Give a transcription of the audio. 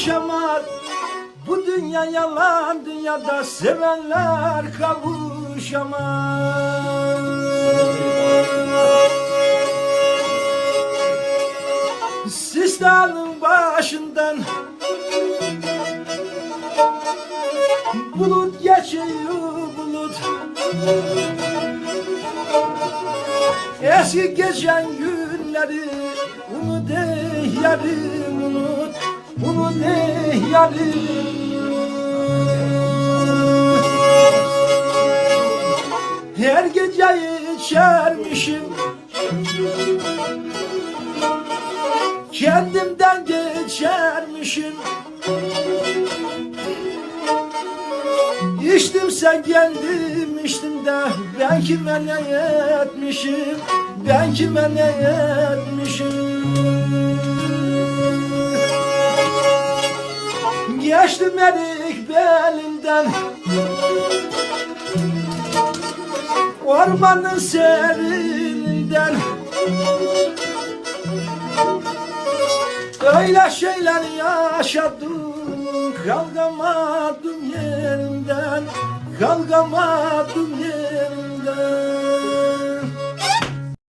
Barışamaz Bu dünya yalan dünyada sevenler kavuşamaz Sistanın başından Bulut geçiyor bulut. Eski geçen günleri Unut ey yarim unut Her gece içermişim. Kendimden geçermişim. İçtim sen geldim içtim de Ben kime ne etmişim? Ben kime ne etmişim Geçtim erik belinden. Ormanın serininden Öyle şeyler yaşadım Kalkamadım yerimden Kalkamadım yerimden